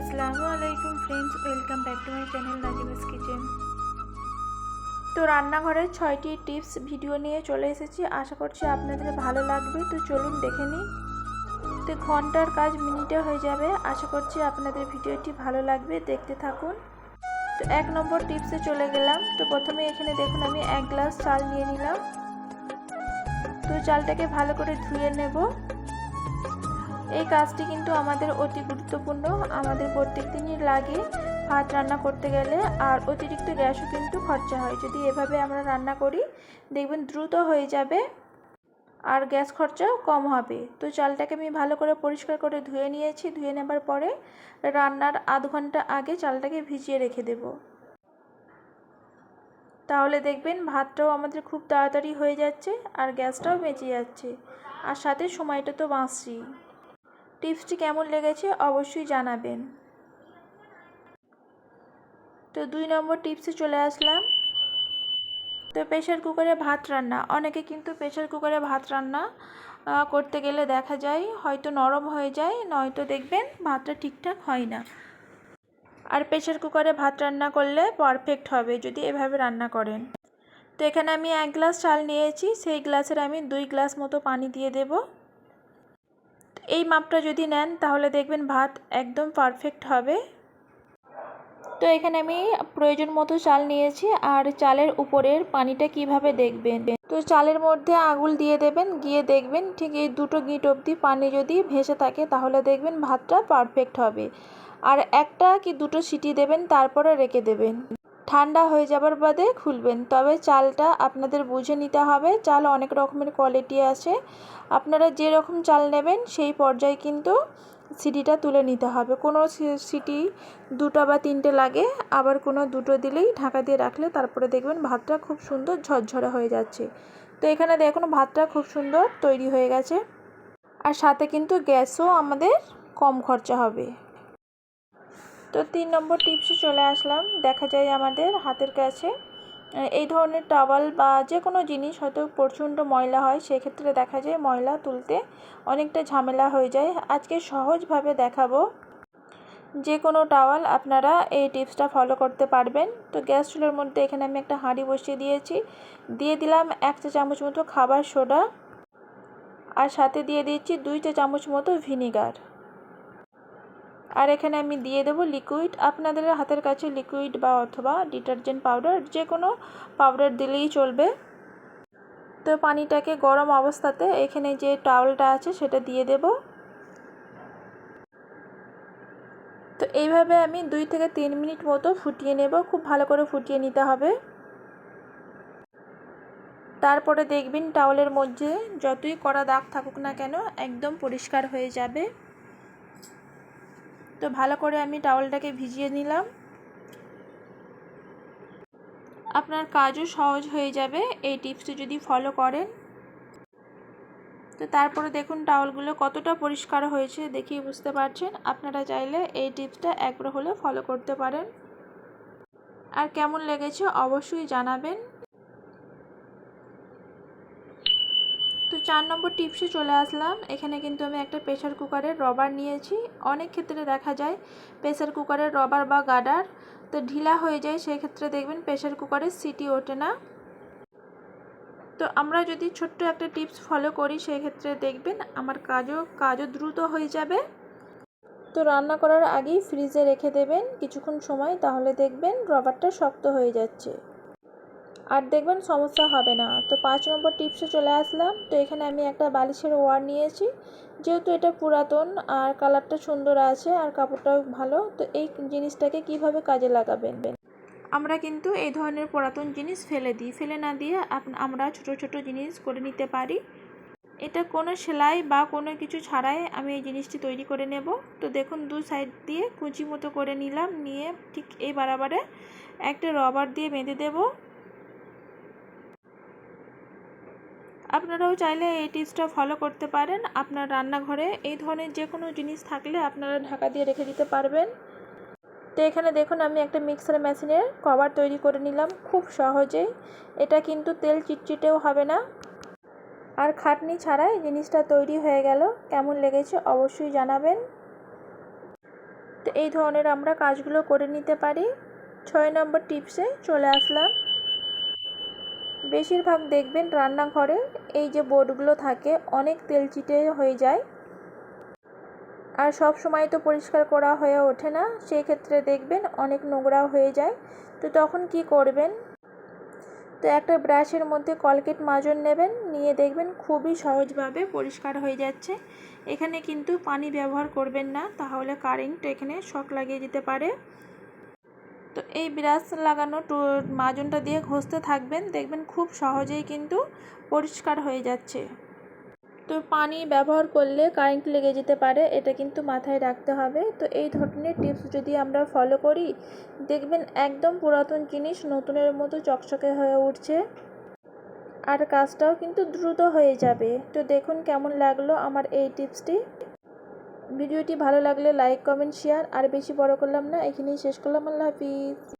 আসসালামু আলাইকুম friends welcome back to my channel Nazima's kitchen তো রান্নাঘরের ছয়টি টিপস ভিডিও নিয়ে চলে এসেছি। আশা করছি আপনাদের ভালো লাগবে। তো চলুন দেখে নিই। তো ঘণ্টার কাজ মিনিটে হয়ে যাবে। আশা করছি আপনাদের ভিডিওটি ভালো লাগবে। দেখতে থাকুন। তো এক নম্বর টিপসে চলে গেলাম। তো প্রথমে এখানে দেখুন, আমি এক গ্লাস চাল নিয়ে নিলাম। তো চালটাকে ভালো করে ধুয়ে নেব। এই কাজটি কিন্তু আমাদের অতি গুরুত্বপূর্ণ। আমাদের প্রত্যেক দিনই লাগে ভাত রান্না করতে গেলে, আর অতিরিক্ত গ্যাসও কিন্তু খরচা হয়। যদি এভাবে আমরা রান্না করি, দেখবেন দ্রুত হয়ে যাবে আর গ্যাস খরচাও কম হবে। তো চালটাকে আমি ভালো করে পরিষ্কার করে ধুয়ে নিয়েছি। ধুয়ে নেবার পরে রান্নার আধ ঘণ্টা আগে চালটাকে ভিজিয়ে রেখে দেব। তাহলে দেখবেন ভাতটাও আমাদের খুব তাড়াতাড়ি হয়ে যাচ্ছে আর গ্যাসটাও বেঁচে যাচ্ছে। আর সাথে সময়টা তো বাঁচছি। টিপসটি কেমন লেগেছে অবশ্যই জানাবেন। তো দুই নম্বর টিপসে চলে আসলাম। তো প্রেশার কুকারে ভাত রান্না। অনেকে কিন্তু প্রেশার কুকারে ভাত রান্না করতে গেলে দেখা যায় হয়তো নরম হয়ে যায়, নয়তো দেখবেন ভাতটা ঠিকঠাক হয় না। আর প্রেশার কুকারে ভাত রান্না করলে পারফেক্ট হবে যদি এভাবে রান্না করেন। তো এখানে আমি এক গ্লাস চাল নিয়েছি। সেই গ্লাসের আমি দুই গ্লাস মতো পানি দিয়ে দেবো। এই মাপটা যদি নেন, তাহলে দেখবেন ভাত একদম পারফেক্ট হবে। তো এখানে আমি প্রয়োজন মতো চাল নিয়েছি, আর চালের উপরের পানিটা কীভাবে দেখবেন? তো চালের মধ্যে আঙুল দিয়ে দেবেন, গিয়ে দেখবেন ঠিক এই দুটো গিট অবধি পানি যদি ভেসে থাকে, তাহলে দেখবেন ভাতটা পারফেক্ট হবে। আর একটা কি দুটো সিটি দেবেন, তারপরে রেখে দেবেন। ঠান্ডা হয়ে যাবার বাদে খুলবেন। তবে চালটা আপনাদের বুঝে নিতে হবে, চাল অনেক রকমের কোয়ালিটি আছে। আপনারা যে রকম চাল নেবেন, সেই পর্যায়ে কিন্তু সিটিটা তুলে নিতে হবে। কোনো সিটি দুটো বা তিনটে লাগে, আবার কোনো দুটো দিলেই ঢাকা দিয়ে রাখলে তারপরে দেখবেন ভাতটা খুব সুন্দর ঝরঝরে হয়ে যাচ্ছে। তো এখানে দেখুন ভাতটা খুব সুন্দর তৈরি হয়ে গেছে। আর সাথে কিন্তু গ্যাসও আমাদের কম খরচা হবে। তো তিন নম্বর টিপসে চলে আসলাম। দেখা যায় আমাদের হাতের কাছে এই ধরনের টাওয়াল বা যে কোনো জিনিস হয়তো প্রচণ্ড ময়লা হয়, সেক্ষেত্রে দেখা যায় ময়লা তুলতে অনেকটা ঝামেলা হয়ে যায়। আজকে সহজভাবে দেখাবো। যে কোনো টাওয়াল আপনারা এই টিপসটা ফলো করতে পারবেন। তো গ্যাস চুলার মধ্যে এখানে আমি একটা হাঁড়ি বসিয়ে দিয়েছি। দিয়ে দিলাম এক চা চামচ মতো খাবার সোডা। আর সাথে দিয়ে দিচ্ছি দুই চা চামচ মতো ভিনিগার। আর এখানে আমি দিয়ে দেবো লিকুইড আপনাদের হাতের কাছে লিকুইড বা অথবা ডিটারজেন্ট পাউডার যে কোনো পাউডার দিলেই চলবে। তো পানিটাকে গরম অবস্থাতে এখানে যে টাওয়ালটা আছে সেটা দিয়ে দেব। তো এইভাবে আমি দুই থেকে তিন মিনিট মতো ফুটিয়ে নেব। খুব ভালো করে ফুটিয়ে নিতে হবে। তারপরে দেখবেন টাওয়ালের মধ্যে যতই কড়া দাগ থাকুক না কেন, একদম পরিষ্কার হয়ে যাবে। তো ভালো করে আমি টাওয়ালটাকে ভিজিয়ে নিলাম। আপনার কাজও সহজ হয়ে যাবে, এই টিপসটি যদি ফলো করেন। তো তারপরে দেখুন টাওয়ালগুলো কতটা পরিষ্কার হয়েছে দেখিয়ে বুঝতে পারছেন। আপনারা চাইলে এই টিপসটা একবার হলে ফলো করতে পারেন। আর কেমন লেগেছে অবশ্যই জানাবেন। তো চার নম্বর টিপসে চলে আসলাম। এখানে কিন্তু আমি একটা প্রেশার কুকারের রবার নিয়েছি। অনেক ক্ষেত্রে দেখা যায় প্রেশার কুকারের রবার বা গার্ডার তো ঢিলা হয়ে যায় সেই ক্ষেত্রে দেখবেন প্রেশার কুকারের সিটি ওঠে না। তো আমরা যদি ছোট্ট একটা টিপস ফলো করি সেই ক্ষেত্রে দেখবেন আমার কাজও কাজও দ্রুত হয়ে যাবে। তো রান্না করার আগেই ফ্রিজে রেখে দেবেন কিছুক্ষণ সময়, তাহলে দেখবেন রবারটা শক্ত হয়ে যাচ্ছে। আর দেখবেন সমস্যা হবে না। তো পাঁচ নম্বর টিপসে চলে আসলাম। তো এখানে আমি একটা বালিশের ওয়ার নিয়েছি। যেহেতু এটা পুরাতন আর কালারটা সুন্দর আছে আর কাপড়টাও ভালো, তো এই জিনিসটাকে কীভাবে কাজে লাগাবেন? আমরা কিন্তু এই ধরনের পুরাতন জিনিস ফেলে দিই। ফেলে না দিয়ে আমরা ছোট ছোট জিনিস করে নিতে পারি। এটা কোনো সেলাই বা কোনো কিছু ছাড়াই আমি এই জিনিসটি তৈরি করে নেব। তো দেখুন, দু সাইড দিয়ে কুচি মতো করে নিলাম। নিয়ে ঠিক এই বারাবারে একটা রবার দিয়ে বেঁধে দেবো। আপনারাও চাইলে এই টিপসটা ফলো করতে পারেন। আপনার রান্নাঘরে এই ধরনের যে কোনো জিনিস থাকলে আপনারা ঢাকা দিয়ে রেখে দিতে পারবেন। তো এখানে দেখুন, আমি একটা মিক্সার মেশিনের কভার তৈরি করে নিলাম খুব সহজেই। এটা কিন্তু তেল চিটচিটেও হবে না। আর খাটনি ছাড়াই জিনিসটা তৈরি হয়ে গেল। কেমন লেগেছে অবশ্যই জানাবেন। তো এই ধরনের আমরা কাজগুলো করে নিতে পারি। ছয় নম্বর টিপসে চলে আসলাম। বেশিরভাগ দেখবেন রান্নাঘরে এই যে বোর্ডগুলো থাকে, অনেক তেল চিটে হয়ে যায়। আর সব সময় তো পরিষ্কার করা হয়ে ওঠে না, সেই ক্ষেত্রে দেখবেন অনেক নোংরা হয়ে যায়। তো তখন কি করবেন? তো একটা ব্রাশের মধ্যে কলকেট মাজন নেবেন, নিয়ে দেখবেন খুবই সহজভাবে পরিষ্কার হয়ে যাচ্ছে। এখানে কিন্তু পানি ব্যবহার করবেন না, তাহলে কারেন্ট এখানে শক লাগিয়ে যেতে পারে। তো এই ব্রাশ লাগানো মাজনটা দিয়ে ঘষতে থাকবেন। দেখবেন খুব সহজেই কিন্তু পরিষ্কার হয়ে যাচ্ছে। তো পানি ব্যবহার করলে কারেন্ট লেগে যেতে পারে, এটা কিন্তু মাথায় রাখতে হবে। তো এই ধরনের টিপস যদি আমরা ফলো করি, দেখবেন একদম পুরাতন জিনিস নতুনের মতো চকচকে হয়ে উঠছে। আর কাজটাও কিন্তু দ্রুত হয়ে যাবে। তো দেখুন কেমন লাগল আমার এই টিপসটি। ভিডিওটি ভালো লাগলে লাইক, কমেন্ট, শেয়ার, আর বেশি বড় করলাম না। এখানেই শেষ করলাম। আল্লাহ হাফিজ।